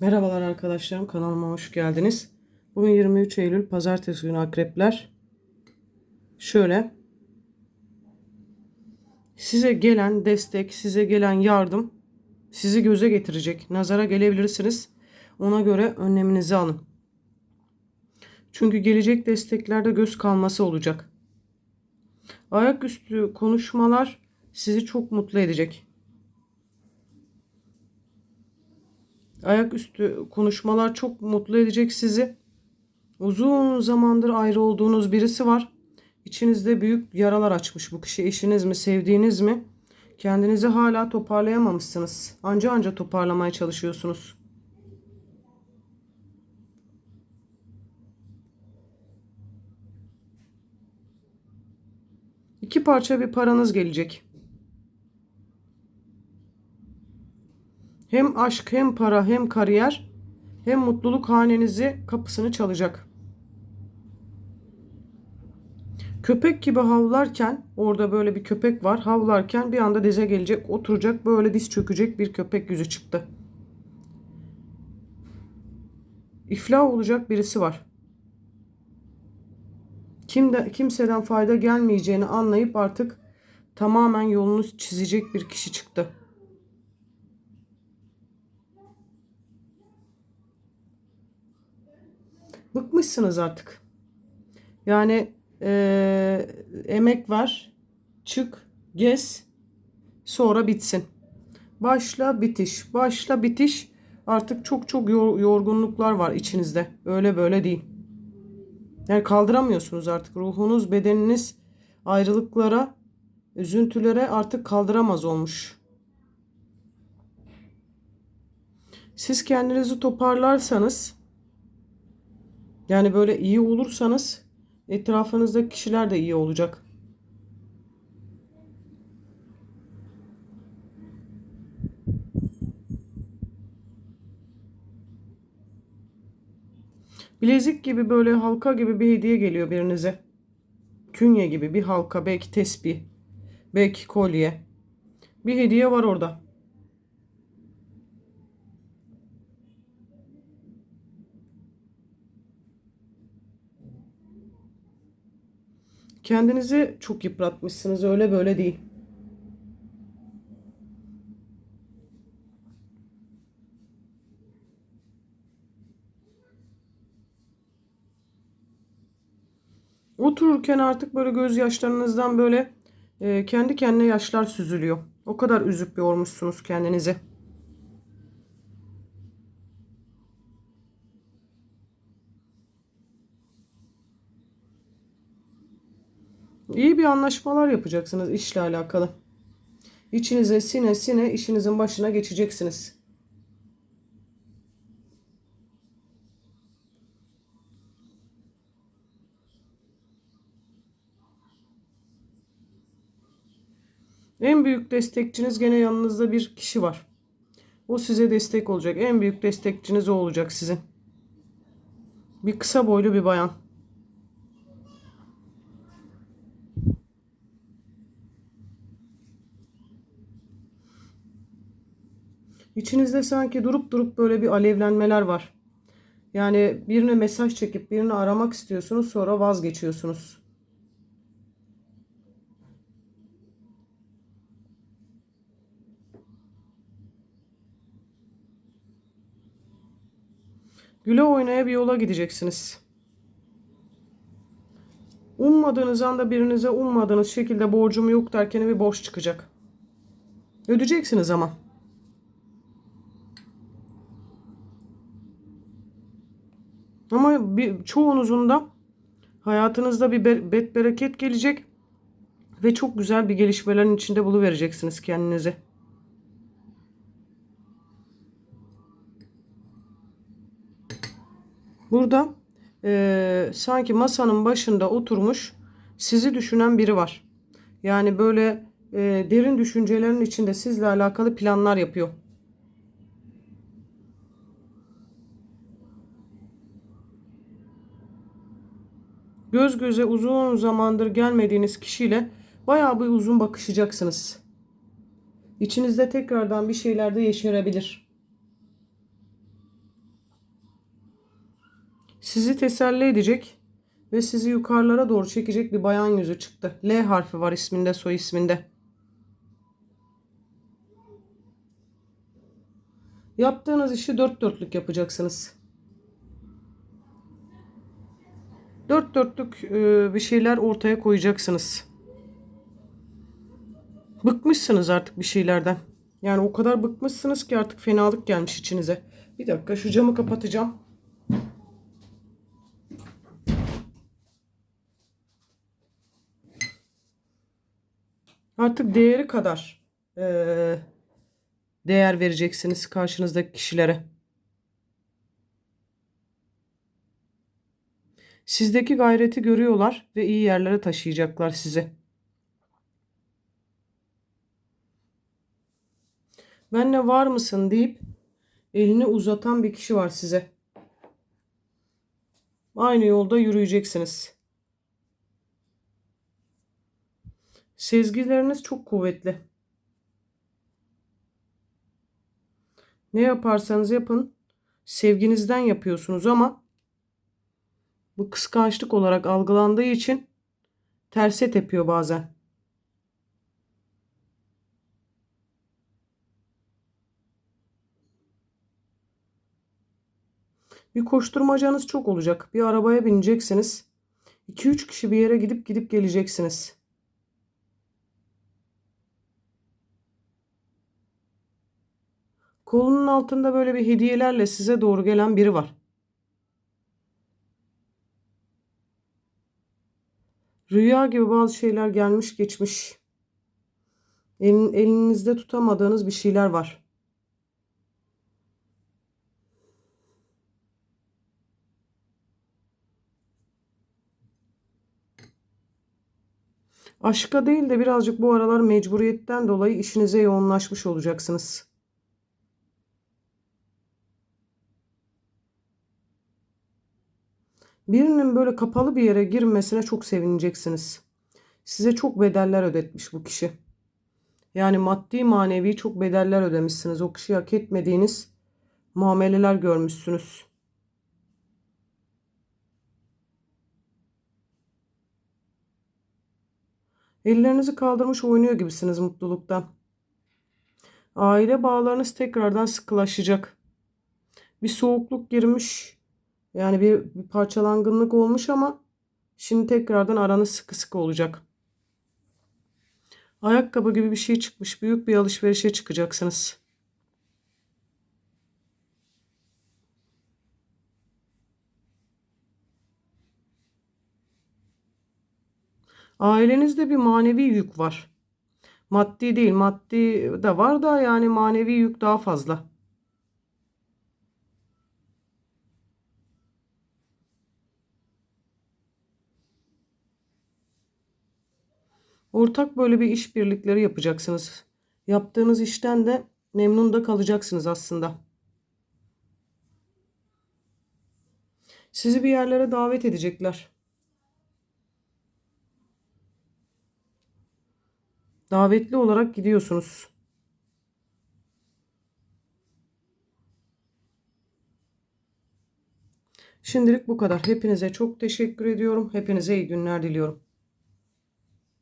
Merhabalar arkadaşlarım kanalıma hoş geldiniz. Bugün 23 Eylül pazartesi günü akrepler. Şöyle size gelen destek, size gelen yardım sizi göze getirecek. Nazara gelebilirsiniz. Ona göre önleminizi alın. Çünkü gelecek desteklerde göz kalması olacak. Ayaküstü konuşmalar sizi çok mutlu edecek. Ayaküstü konuşmalar çok mutlu edecek sizi. Uzun zamandır ayrı olduğunuz birisi var. İçinizde büyük yaralar açmış bu kişi. Eşiniz mi, sevdiğiniz mi? Kendinizi hala toparlayamamışsınız. Anca anca toparlamaya çalışıyorsunuz. İki parça bir paranız gelecek. Hem aşk hem para hem kariyer hem mutluluk hanenizi kapısını çalacak. Köpek gibi havlarken orada böyle bir köpek var. Havlarken bir anda dize gelecek, oturacak, böyle diz çökecek bir köpek yüzü çıktı. İflah olacak birisi var. Kimde, kimseden fayda gelmeyeceğini anlayıp artık tamamen yolunu çizecek bir kişi çıktı. Bıkmışsınız artık. Yani eee, emek var. Çık, gez, sonra bitsin. Başla bitiş, başla bitiş. Artık çok çok yor- yorgunluklar var içinizde. Öyle böyle değil. Yani kaldıramıyorsunuz artık. Ruhunuz, bedeniniz ayrılıklara, üzüntülere artık kaldıramaz olmuş. Siz kendinizi toparlarsanız yani böyle iyi olursanız etrafınızdaki kişiler de iyi olacak. Bilezik gibi böyle halka gibi bir hediye geliyor birinize. Künye gibi bir halka, belki tesbih, belki kolye. Bir hediye var orada. Kendinizi çok yıpratmışsınız öyle böyle değil. Otururken artık böyle gözyaşlarınızdan böyle e, kendi kendine yaşlar süzülüyor. O kadar üzüp yormuşsunuz kendinizi. İyi bir anlaşmalar yapacaksınız işle alakalı. İçinize sine sine işinizin başına geçeceksiniz. En büyük destekçiniz gene yanınızda bir kişi var. O size destek olacak. En büyük destekçiniz o olacak sizin. Bir kısa boylu bir bayan. İçinizde sanki durup durup böyle bir alevlenmeler var. Yani birine mesaj çekip birini aramak istiyorsunuz sonra vazgeçiyorsunuz. Güle oynaya bir yola gideceksiniz. Ummadığınız anda birinize ummadığınız şekilde borcum yok derken bir borç çıkacak. Ödeyeceksiniz ama. Ama bir, çoğunuzun da hayatınızda bir be- bet bereket gelecek ve çok güzel bir gelişmelerin içinde buluvereceksiniz kendinizi. Burada eee, sanki masanın başında oturmuş sizi düşünen biri var. Yani böyle eee, derin düşüncelerin içinde sizle alakalı planlar yapıyor. Göz göze uzun zamandır gelmediğiniz kişiyle bayağı bir uzun bakışacaksınız. İçinizde tekrardan bir şeyler de yeşerebilir. Sizi teselli edecek ve sizi yukarılara doğru çekecek bir bayan yüzü çıktı. L harfi var isminde, soy isminde. Yaptığınız işi dört dörtlük yapacaksınız. Dört dörtlük e, bir şeyler ortaya koyacaksınız. Bıkmışsınız artık bir şeylerden. Yani o kadar bıkmışsınız ki artık fenalık gelmiş içinize. Bir dakika şu camı kapatacağım. Artık değeri kadar eee, değer vereceksiniz karşınızdaki kişilere. Sizdeki gayreti görüyorlar ve iyi yerlere taşıyacaklar sizi. Benle var mısın deyip elini uzatan bir kişi var size. Aynı yolda yürüyeceksiniz. Sezgileriniz çok kuvvetli. Ne yaparsanız yapın sevginizden yapıyorsunuz ama bu kıskançlık olarak algılandığı için terse tepiyor bazen. Bir koşturmacanız çok olacak. Bir arabaya bineceksiniz. 2-3 kişi bir yere gidip gidip geleceksiniz. Kolunun altında böyle bir hediyelerle size doğru gelen biri var. Rüya gibi bazı şeyler gelmiş geçmiş. Elin, elinizde tutamadığınız bir şeyler var. Aşka değil de birazcık bu aralar mecburiyetten dolayı işinize yoğunlaşmış olacaksınız. Birinin böyle kapalı bir yere girmesine çok sevineceksiniz. Size çok bedeller ödetmiş bu kişi. Yani maddi manevi çok bedeller ödemişsiniz. O kişiyi hak etmediğiniz muameleler görmüşsünüz. Ellerinizi kaldırmış oynuyor gibisiniz mutluluktan. Aile bağlarınız tekrardan sıkılaşacak. Bir soğukluk girmiş. Yani bir, bir parçalangınlık olmuş ama şimdi tekrardan aranız sıkı sıkı olacak. Ayakkabı gibi bir şey çıkmış. Büyük bir alışverişe çıkacaksınız. Ailenizde bir manevi yük var. Maddi değil, maddi de var da yani manevi yük daha fazla. Ortak böyle bir işbirlikleri yapacaksınız. Yaptığınız işten de memnun da kalacaksınız aslında. Sizi bir yerlere davet edecekler. Davetli olarak gidiyorsunuz. Şimdilik bu kadar. Hepinize çok teşekkür ediyorum. Hepinize iyi günler diliyorum.